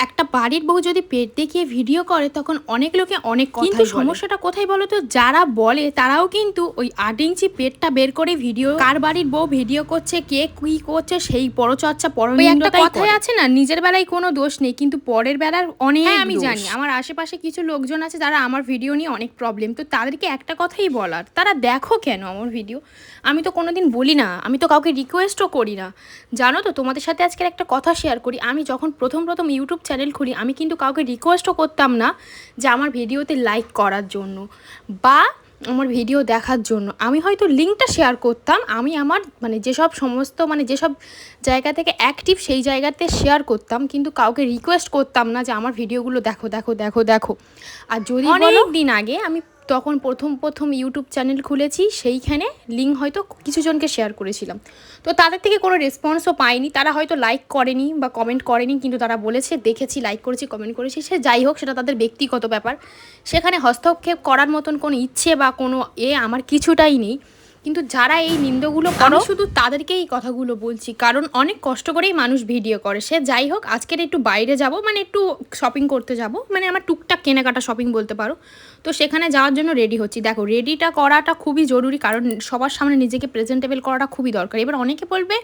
একটা বাড়ির বউ যদি পেট দেখিয়ে ভিডিও করে তখন অনেক লোকে অনেক কিন্তু সমস্যাটা কোথায় বলো তো? যারা বলে তারাও কিন্তু ওই আট ইঞ্চি পেটটা বের করে ভিডিও কার বাড়ির বউ ভিডিও করছে কে কি করছে সেই পরচর্চা একটা পরনিন্দতাই কথাই কথাই আছে না নিজের বেলায় কোনো দোষ নেই কিন্তু পরের বেলার অনেক হ্যাঁ, আমি জানি আমার আশেপাশে কিছু লোকজন আছে যারা আমার ভিডিও নিয়ে অনেক প্রবলেম তো তাদেরকে একটা কথাই বলার তারা দেখো কেন আমার ভিডিও? আমি তো কোনোদিন বলি না আমি তো কাউকে রিকোয়েস্টও করি না। জানো তো তোমাদের সাথে আজকের একটা কথা শেয়ার করি। আমি যখন প্রথম প্রথম ইউটিউব চ্যানেল খুলি, আমি কিন্তু কাউকে রিকোয়েস্টও করতাম না যে আমার ভিডিওতে লাইক করার জন্য বা আমার ভিডিও দেখার জন্য। আমি হয়তো লিঙ্কটা শেয়ার করতাম, আমি আমার মানে যেসব সমস্ত মানে যেসব জায়গা থেকে অ্যাক্টিভ সেই জায়গাতে শেয়ার করতাম, কিন্তু কাউকে রিকোয়েস্ট করতাম না যে আমার ভিডিওগুলো দেখো দেখো দেখো দেখো। আর যদি অনেক দিন আগে আমি তখন প্রথম প্রথম ইউটিউব চ্যানেল খুলেছি, সেইখানে লিঙ্ক হয়তো কিছু জনকে শেয়ার করেছিলাম। তো তাদের থেকে কোনো রেসপন্সও পাইনি, তারা হয়তো লাইক করেনি বা কমেন্ট করেনি, কিন্তু তারা বলেছে, দেখেছি লাইক করেছি কমেন্ট করেছি। সে যাই হোক, সেটা তাদের ব্যক্তিগত ব্যাপার। সেখানে হস্তক্ষেপ করার মতন কোনো ইচ্ছে বা কোনো এ আমার কিছুটাই নেই। কিন্তু যারা এই নিন্দগুলো করো শুধু তাদেরকেই এই কথাগুলো বলছি। কারণ অনেক কষ্ট করেই মানুষ ভিডিও করে। সে যাই হোক আজকের একটু বাইরে যাব মানে একটু শপিং করতে যাব। মানে আমার টুকটাক কেনাকাটা শপিং বলতে পারো। তো সেখানে যাওয়ার জন্য রেডি হচ্ছি। দেখো রেডিটা করাটা খুবই জরুরি কারণ সবার সামনে নিজেকে প্রেজেন্টেবল করাটা খুবই দরকার। এবার অনেকে বলবে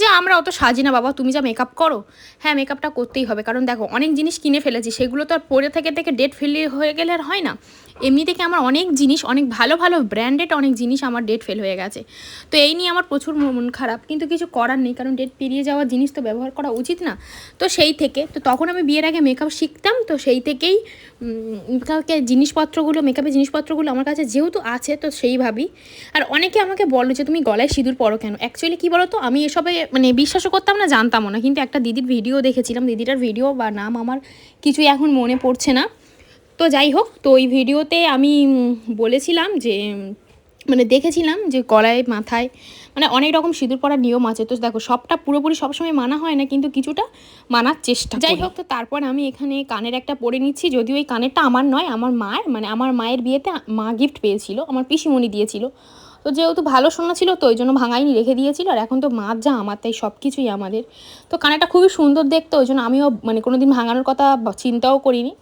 যে আমরা অত সাজি না বাবা তুমি যা মেকআপ করো? হ্যাঁ মেকআপটা করতেই হবে। কারণ দেখো অনেক জিনিস কিনে ফেলেছি। সেগুলো তো আর পরে থেকে থেকে ডেট ফেলে হয়ে গেলে আর হয় না। এমনি থেকে আমার অনেক জিনিস অনেক ভালো ভালো ব্র্যান্ডেড অনেক জিনিস আমার ডেট ফেল হয়ে গেছে। তো এই নিয়ে আমার প্রচুর মন খারাপ। কিন্তু কিছু করার নেই, কারণ ডেট পেরিয়ে যাওয়া জিনিস তো ব্যবহার করা উচিত না। তো সেই থেকে, তো তখন আমি বিয়ের আগে মেকআপ শিখতাম, তো সেই থেকেই মেকআপকে জিনিসপত্রগুলো মেকআপের জিনিসপত্রগুলো আমার কাছে যেহেতু আছে, তো সেইভাবেই আর অনেকে আমাকে বলো যে, তুমি গলায় সিঁদুর পরো কেন? অ্যাকচুয়ালি কী বলো তো আমি এসবে মানে বিশ্বাসও করতাম না, জানতামও না। কিন্তু একটা দিদির ভিডিও দেখেছিলাম, দিদিটার ভিডিও বা নাম আমার কিছুই এখন মনে পড়ছে না। তো যাই হোক, তো ওই ভিডিওতে আমি বলেছিলাম যে মানে দেখেছিলাম যে গলায় মাথায় মানে অনেক রকম সিঁদুর পরার নিয়ম আছে। তো দেখো, সবটা পুরোপুরি সবসময় মানা হয় না, কিন্তু কিছুটা মানার চেষ্টা যাই হোক তো তারপর আমি এখানে কানের একটা পরে নিচ্ছি। যদিও এই কানেরটা আমার নয়, আমার মায়ের মানে আমার মায়ের বিয়েতে মা গিফট পেয়েছিল, আমার পিসিমণি দিয়েছিল। তো যেহেতু ভালো শোনা ছিল, তো ওই জন্য ভাঙাইনি, রেখে দিয়েছিল। আর এখন তো মাছ যা আমার, তাই সব কিছুই আমাদের। তো কানেরটা খুবই সুন্দর দেখতে, ওই জন্য আমিও মানে কোনো দিন ভাঙানোর কথা চিন্তাও করিনি।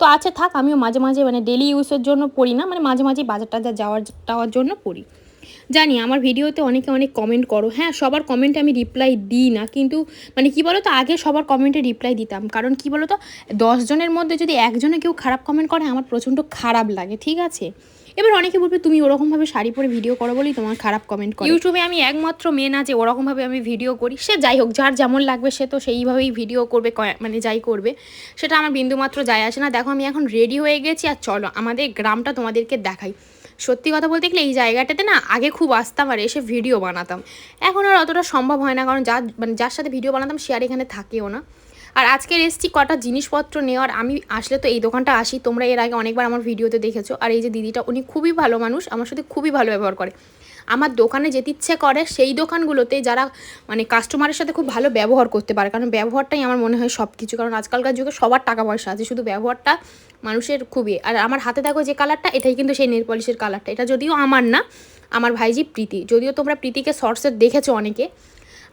তো আছে থাক, আমিও মাঝে মাঝে মানে ডেলি ইউজের জন্য পড়ি না মানে মাঝে মাঝে বাজার টাজার যাওয়ার টাওয়ার জন্য পড়ি। জানি আমার ভিডিওতে অনেকে অনেক কমেন্ট করো হ্যাঁ সবার কমেন্টে আমি রিপ্লাই দিই না, কিন্তু মানে কি বলো তো আগে সবার কমেন্টে রিপ্লাই দিতাম। কারণ কি বলো তো দশজনের মধ্যে যদি একজনে কেউ খারাপ কমেন্ট করে, আমার প্রচণ্ড খারাপ লাগে, ঠিক আছে? এবার অনেকে বলবে, তুমি ওরকমভাবে শাড়ি পরে ভিডিও করো বলেই তোমার খারাপ কমেন্ট করো। ইউটিউবে আমি একমাত্র মেয়ে না যে ওরকমভাবে আমি ভিডিও করি। সে যাই হোক, যার যেমন লাগবে সে তো সেইভাবেই ভিডিও করবে মানে যাই করবে। সেটা আমার বিন্দুমাত্র যায় আসে না। দেখো, আমি এখন রেডি হয়ে গেছি আর চলো, আমাদের গ্রামটা তোমাদেরকে দেখাই। সত্যি কথা বলতে গেলে এই জায়গাটাতে না আগে খুব আসতাম আর এসে ভিডিও বানাতাম। এখন আর অতটা সম্ভব হয় না, কারণ যার মানে যার সাথে ভিডিও বানাতাম সে আর এখানে থাকেও না। আর আজকের এসছি কটা জিনিসপত্র নেওয়ার, আমি আসলে তো এই দোকানটা আসি, তোমরা এর আগে অনেকবার আমার ভিডিওতে দেখেছ। আর এই যে দিদিটা, উনি খুবই ভালো মানুষ, আমার সাথে খুবই ভালো ব্যবহার করে। আমার দোকানে যেতে ইচ্ছে করে, সেই দোকানগুলোতে যারা মানে কাস্টমারের সাথে খুব ভালো ব্যবহার করতে পারে, কারণ ব্যবহারটাই আমার মনে হয় সব কিছু কারণ আজকালকার যুগে সবার টাকা পয়সা আছে, শুধু ব্যবহারটা মানুষের খুবই। আর আমার হাতে দেখো যে কালারটা এটাই কিন্তু সেই নেল পলিশের কালারটা এটা যদিও আমার না, আমার ভাইজি প্রীতি। যদিও তোমরা প্রীতিকে শর্টসের দেখেছ অনেকে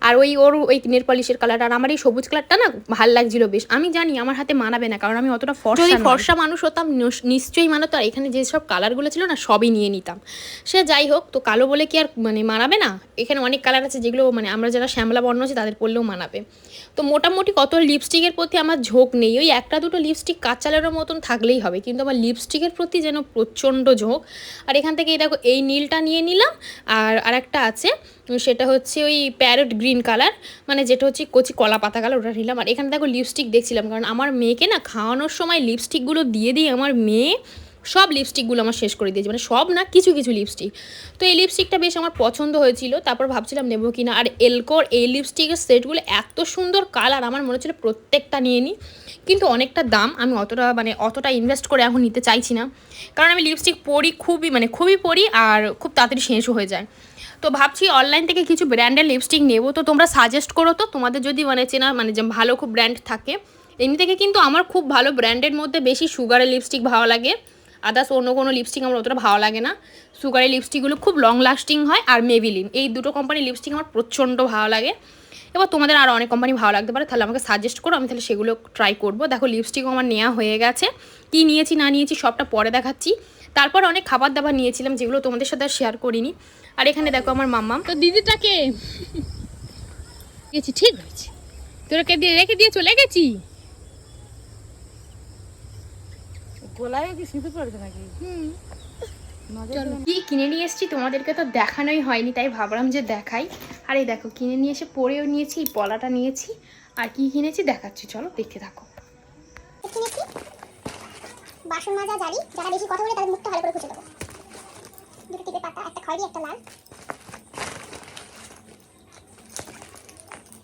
আর ওই ওর ওই নেল পলিশের কালার আর আমার এই সবুজ কালারটা না ভালো লাগছিল বেশ। আমি জানি আমার হাতে মানাবে না কারণ আমি অতটা ফর্সা যদি ফর্সা মানুষ হতাম নিশ- নিশ্চয়ই মানাতো। আর এখানে যেসব কালারগুলো ছিল না সবই নিয়ে নিতাম। সে যাই হোক তো কালো বলে কি আর মানে মানাবে না? এখানে অনেক কালার আছে যেগুলো মানে আমরা যারা শ্যামলা বর্ণ আছে তাদের পরলেও মানাবে। তো মোটামুটি কত লিপস্টিকের প্রতি আমার ঝোঁক নেই। ওই একটা দুটো লিপস্টিক কাঁচালের মতন থাকলেই হবে কিন্তু আমার লিপস্টিকের প্রতি যেন প্রচণ্ড ঝোঁক। আর এখান থেকে এই দেখো এই নীলটা নিয়ে নিলাম। আর আরেকটা আছে সেটা হচ্ছে ওই প্যারট গ্রিন কালার মানে যেটা হচ্ছে কচি কলা পাতা কালার ওটা নিলাম। আর এখানে দেখো লিপস্টিক দেখছিলাম, কারণ আমার মেয়েকে না খাওয়ানোর সময় লিপস্টিকগুলো দিয়ে দিয়ে আমার মেয়ে। সব লিপস্টিকগুলো আমার শেষ করে দিয়েছে মানে সব না, কিছু কিছু লিপস্টিক তো এই লিপস্টিকটা বেশ আমার পছন্দ হয়েছিল, তারপর ভাবছিলাম নেব কি না আর এলকোর এই লিপস্টিকের সেটগুলো এত সুন্দর কালার আমার মনে হচ্ছিল প্রত্যেকটা নিয়ে নিই কিন্তু অনেকটা দাম, আমি অতটা মানে অতটা ইনভেস্ট করে এখন নিতে চাইছি না। কারণ আমি লিপস্টিক পরি খুবই মানে খুবই পরি আর খুব তাড়াতাড়ি শেষও হয়ে যায়। তো ভাবছি অনলাইন থেকে কিছু ব্র্যান্ডের লিপস্টিক নেব। তো তোমরা সাজেস্ট করো তো, তোমাদের যদি মানে চেনা মানে যে ভালো খুব ব্র্যান্ড থাকে, এমনি থেকে কিন্তু আমার খুব ভালো ব্র্যান্ডের মধ্যে বেশি সুগারের লিপস্টিক ভালো লাগে। আদার্স অন্য কোনো লিপস্টিক আমার অতটা ভালো লাগে না। সুগারের লিপস্টিকগুলো খুব লং লাস্টিং হয় আর মেবিলিন এই দুটো কোম্পানির লিপস্টিক আমার প্রচণ্ড ভালো লাগে। এবার তোমাদের আর অনেক কোম্পানি ভালো লাগতে পারে, তাহলে আমাকে সাজেস্ট করো, আমি তাহলে সেগুলো ট্রাই করব। দেখো লিপস্টিকও আমার নেওয়া হয়ে গেছে। কী নিয়েছি, না নিয়েছি, সবটা পরে দেখাচ্ছি। তারপর অনেক খাবার দাবার নিয়েছিলাম, যেগুলো তোমাদের সাথে আর শেয়ার করিনি। আর এখানে দেখো আমার মাম্মাম তো দিদিটাকে গেছি ঠিক হয়েছে তোরাকে দিয়ে, রেখে দিয়ে চলে গেছি গোলায় কি শীতে পড়েছে নাকি? চলো। কি কিনে নিয়ে এসেছি তোমাদেরকে তো দেখানোই হয়নি তাই ভাবলাম যে দেখাই। আর এই দেখো কিনে নিয়ে এসে পরেও নিয়েছি পলাটা নিয়েছি। আর কি কিনেছি দেখাচ্ছি চলো দেখতে থাকো। কিনেছি বাসন মাজা জারি যারা বেশি কথা বলে তাদের মুখটা ভালো করে খুঁজে দেবো। দুটো টিপের পাতা একটা খয়েরি একটা লাল।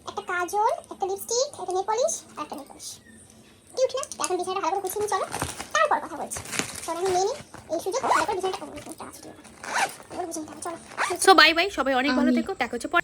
একটা কাজল একটা লিপস্টিক একটা নেল পলিশ আর একটা নেল পলিশ কিউট না? এখন বিছানাটা ভালো করে গুছিয়ে নিই চলো। তারপর কথা বলছি। চলো আমি নিয়ে এই সুযোগ বিছানাটা হবে চলো সো বাই বাই সবাই অনেক ভালো থেকো। দেখা হচ্ছে পরে।